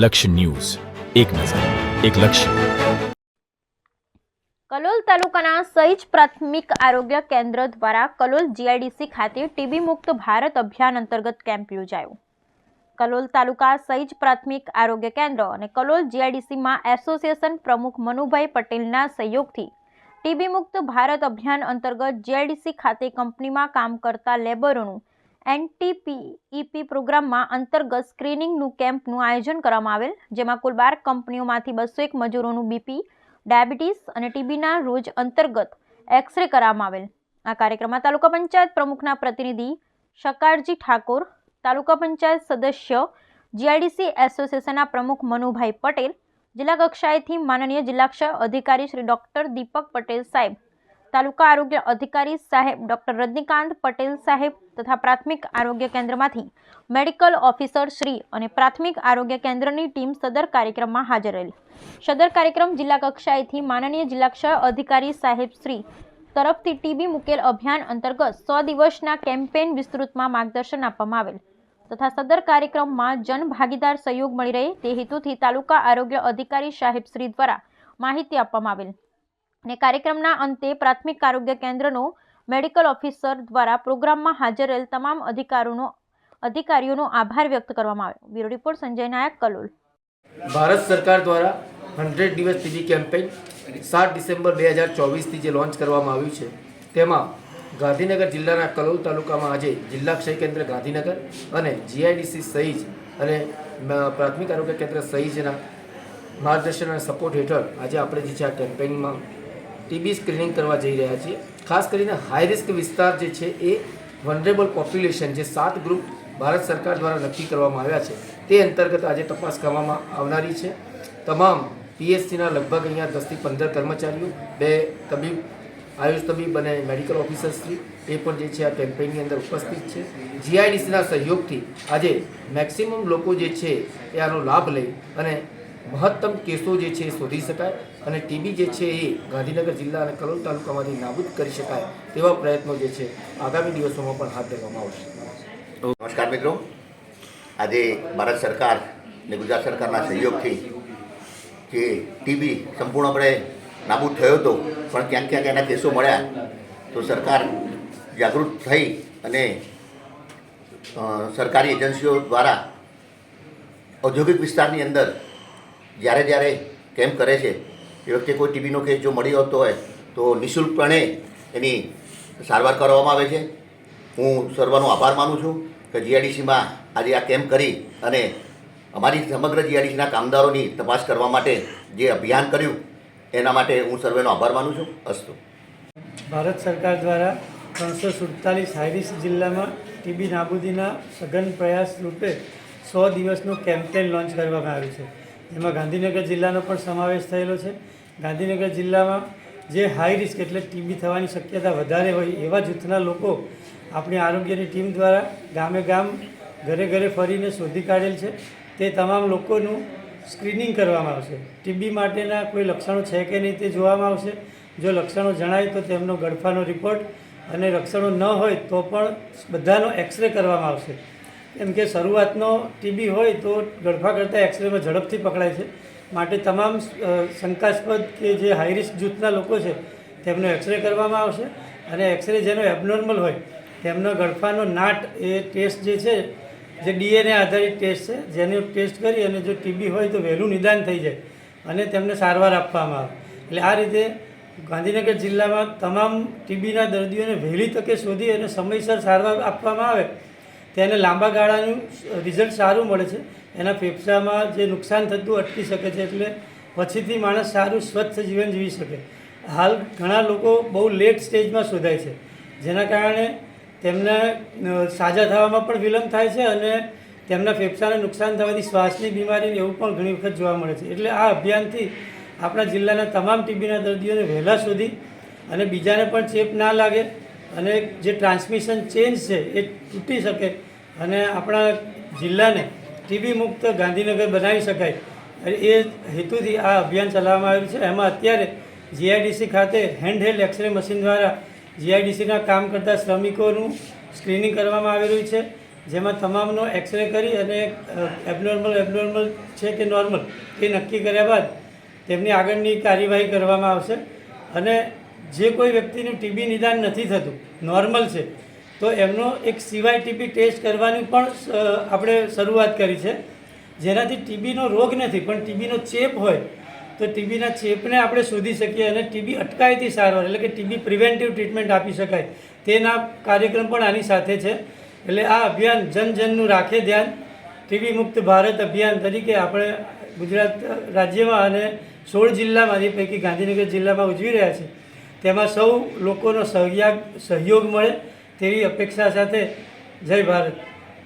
લક્ષ્ય ન્યૂઝ. એક નજર, એક લક્ષ્ય. કલોલ તાલુકાના સહિજ પ્રાથમિક આરોગ્ય કેન્દ્ર દ્વારા કલોલ જીઆઈડીસી ખાતે ટીબી મુક્ત ભારત અભિયાન અંતર્ગત કેમ્પ યોજાયો. કલોલ તાલુકા સહિજ પ્રાથમિક આરોગ્ય કેન્દ્ર અને કલોલ જીઆઈડીસીમાં એસોસિએશન પ્રમુખ મનુભાઈ પટેલના સહયોગથી ટીબી મુક્ત ભારત અભિયાન અંતર્ગત જીઆઈડીસી ખાતે કંપનીમાં કામ કરતા લેબરોનું એનટીપીઈપી પ્રોગ્રામમાં અંતર્ગત સ્ક્રીનિંગનું કેમ્પનું આયોજન કરવામાં આવેલ, જેમાં કુલ બાર કંપનીઓમાંથી બસો એક મજૂરોનું બીપી ડાયાબિટીસ અને ટીબીના રોજ અંતર્ગત એક્સરે કરવામાં આવેલ. આ કાર્યક્રમમાં તાલુકા પંચાયત પ્રમુખના પ્રતિનિધિ શકારજી ઠાકોર, તાલુકા પંચાયત સદસ્ય જીઆઈડીસી એસોસિએશનના પ્રમુખ મનુભાઈ પટેલ, જિલ્લા કક્ષાએથી માનનીય જિલ્લાક્ષય અધિકારી શ્રી ડૉક્ટર દીપક પટેલ સાહેબ તાલુકા આરોગ્ય અધિકારી સાહેબ ડૉક્ટર રજનીકાંત પટેલ સાહેબ તથા પ્રાથમિક આરોગ્ય કેન્દ્રમાંથી મેડિકલ ઓફિસર શ્રી અને પ્રાથમિક આરોગ્ય કેન્દ્રની ટીમ સદર કાર્યક્રમમાં હાજર રહેલી. સદર કાર્યક્રમ જિલ્લા કક્ષાએથી માનનીય જિલ્લાક્ષય અધિકારી સાહેબ શ્રી તરફથી ટીબી મુકેલ અભિયાન અંતર્ગત સો દિવસના કેમ્પેઇન વિસ્તૃતમાં માર્ગદર્શન આપવામાં આવેલ તથા સદર કાર્યક્રમમાં જન ભાગીદાર સહયોગ મળી રહે તે હેતુથી તાલુકા આરોગ્ય અધિકારી સાહેબ શ્રી દ્વારા માહિતી આપવામાં આવેલ. અને કાર્યક્રમના અંતે પ્રાથમિક આરોગ્ય કેન્દ્રનો મેડિકલ ઓફિસર દ્વારા પ્રોગ્રામમાં હાજર રહેલ તમામ અધિકારોનો, અધિકારીઓનો આભાર વ્યક્ત કરવામાં આવ્યો. Bureau report, Sanjay Nayak, Kalol. Bharat સરકાર દ્વારા હંડ્રેડ દિવસ ટીબી કેમ્પેઇન સાત ડિસેમ્બર બે હજાર ચોવીસથી જે લોન્ચ કરવામાં આવ્યું છે, તેમાં ગાંધીનગર જિલ્લાના કલોલ તાલુકામાં આજે જિલ્લા ક્ષય કેન્દ્ર ગાંધીનગર અને જીઆઈડીસી સહિજ અને પ્રાથમિક આરોગ્ય કેન્દ્ર સહિજના માર્ગદર્શન અને સપોર્ટ હેઠળ આજે આપણે જે છે આ કેમ્પેઇનમાં ટીબી સ્ક્રીનિંગ કરવા જઈ રહ્યા છીએ. ખાસ કરીને હાઈ રિસ્ક વિસ્તાર જે છે એ વનરેબલ પોપ્યુલેશન જે સાત ગ્રુપ ભારત સરકાર દ્વારા નક્કી કરવામાં આવ્યા છે, તે અંતર્ગત આજે તપાસ કરવામાં આવનારી છે. તમામ પીએચસીના લગભગ અહીંયા દસથી પંદર કર્મચારીઓ, બે તબીબ, આયુષ તબીબ અને મેડિકલ ઓફિસર્સથી એ પણ જે છે આ કેમ્પેઇનની અંદર ઉપસ્થિત છે. જીઆઈડીસીના સહયોગથી આજે મેક્સિમમ લોકો જે છે એ આનો લાભ લઈ અને મહત્તમ કેસો જે છે એ શોધી શકાય અને ટીબી જે છે એ ગાંધીનગર જિલ્લા અને કલોલ તાલુકામાંથી નાબૂદ કરી શકાય તેવા પ્રયત્નો જે છે આગામી દિવસોમાં પણ હાથ ધરવામાં આવશે. નમસ્કાર મિત્રો. આજે ભારત સરકાર ને ગુજરાત સરકારના સહયોગથી જે ટીબી સંપૂર્ણપણે નાબૂદ થયો હતો, પણ ક્યાંક ક્યાંક એના કેસો મળ્યા, તો સરકાર જાગૃત થઈ અને સરકારી એજન્સીઓ દ્વારા ઔદ્યોગિક વિસ્તારની અંદર જ્યારે જ્યારે કેમ્પ કરે છે, એ વખતે કોઈ ટીબીનો કેસ જો મળી આવતો હોય, તો નિઃશુલ્કપણે એની સારવાર કરવામાં આવે છે. હું સર્વનો આભાર માનું છું કે જીઆઈડીસીમાં આજે આ કેમ્પ કરી અને અમારી સમગ્ર જીઆઈડીસીના કામદારોની તપાસ કરવા માટે જે અભિયાન કર્યું, એના માટે હું સર્વેનો આભાર માનું છું. અસ્તુ. ભારત સરકાર દ્વારા ત્રણસો સુડતાલીસ હાઈરિસ જિલ્લામાં ટીબી નાબૂદીના સઘન પ્રયાસ રૂપે સો દિવસનું કેમ્પેન લોન્ચ કરવામાં આવ્યું છે. જેમાં ગાંધીનગર જિલ્લાનો પણ સમાવેશ થયેલો છે. ગાંધીનગર જિલ્લામાં જે હાઈ રિસ્ક એટલે ટીબી થવાની શક્યતા વધારે હોય એવા જૂથના લોકો આપણી આરોગ્યની ટીમ દ્વારા ગામે ગામ, ઘરે ઘરે ફરીને શોધી કાઢેલ છે. તે તમામ લોકોનું સ્ક્રીનિંગ કરવામાં આવશે. ટીબી માટેના કોઈ લક્ષણો છે કે નહીં તે જોવામાં આવશે. જો લક્ષણો જણાય તો તેમનો ગળફાનો રિપોર્ટ અને લક્ષણો ન હોય તો પણ બધાનો એક્સરે કરવામાં આવશે. કેમ કે શરૂઆતનો ટીબી હોય તો ગળફા કરતાં એક્સરેમાં ઝડપથી પકડાય છે. માટે તમામ શંકાસ્પદ કે જે હાઈરિસ્ક જૂથના લોકો છે, તેમનો એક્સરે કરવામાં આવશે. અને એક્સરે જેનો એબનોર્મલ હોય, તેમનો ગળફાનો નાટ એ ટેસ્ટ જે છે, જે ડીએનએ આધારિત ટેસ્ટ છે, જેનો ટેસ્ટ કરી અને જો ટીબી હોય તો વહેલું નિદાન થઈ જાય અને તેમને સારવાર આપવામાં આવે. એટલે આ રીતે ગાંધીનગર જિલ્લામાં તમામ ટીબીના દર્દીઓને વહેલી તકે શોધી અને સમયસર સારવાર આપવામાં આવે તેને લાંબા ગાળાનું રિઝલ્ટ સારું મળે છે. એના ફેફસામાં જે નુકસાન થતું અટકી શકે છે એટલે પછીથી માણસ સારું સ્વચ્છ જીવન જીવી શકે. હાલ ઘણા લોકો બહુ લેટ સ્ટેજમાં શોધાય છે, જેના કારણે તેમને સાજા થવામાં પણ વિલંબ થાય છે અને તેમના ફેફસાને નુકસાન થવાથી શ્વાસની બીમારી એવું પણ ઘણી વખત જોવા મળે છે. એટલે આ અભિયાનથી આપણા જિલ્લાના તમામ ટીબીના દર્દીઓને વહેલા શોધી અને બીજાને પણ ચેપ ના લાગે અને જે ટ્રાન્સમિશન ચેન્જ છે એ તૂટી શકે અને આપણા જિલ્લાને ટીબી મુક્ત ગાંધીનગર બનાવી શકાય. એ હેતુથી આ અભિયાન ચલાવવામાં આવ્યું છે. એમાં અત્યારે જીઆઈડીસી ખાતે હેન્ડહેલ્ડ એક્સરે મશીન દ્વારા જીઆઈડીસીના કામ કરતા શ્રમિકોનું સ્ક્રીનિંગ કરવામાં આવી રહ્યું છે. જેમાં તમામનો એક્સરે કરી અને એબનોર્મલ એબનોર્મલ છે કે નોર્મલ એ નક્કી કર્યા બાદ તેમની આગળની કાર્યવાહી કરવામાં આવશે. અને જે કોઈ વ્યક્તિનું ટીબી નિદાન નથી થતું નોર્મલ છે તો એમનો એક સિવાય ટીબી ટેસ્ટ કરવાની પણ આપણે શરૂઆત કરી છે. જેનાથી ટીબીનો રોગ નથી, પણ ટીબીનો ચેપ હોય, તો ટીબીના ચેપને આપણે શોધી શકીએ અને ટીબી અટકાયતી સારવાર, એટલે કે ટીબી પ્રિવેન્ટિવ ટ્રીટમેન્ટ આપી શકાય. તેના કાર્યક્રમ પણ આની સાથે છે. એટલે આ અભિયાન જન જનનું રાખે ધ્યાન. ટીબી મુક્ત ભારત અભિયાન તરીકે આપણે ગુજરાત રાજ્યમાં અને સોળ જિલ્લામાંથી પૈકી ગાંધીનગર જિલ્લામાં ઉજવી રહ્યા છે. તેમાં સૌ લોકોનો સહયોગ સહયોગ મળે. તેવી અપેક્ષા સાથે જય ભારત.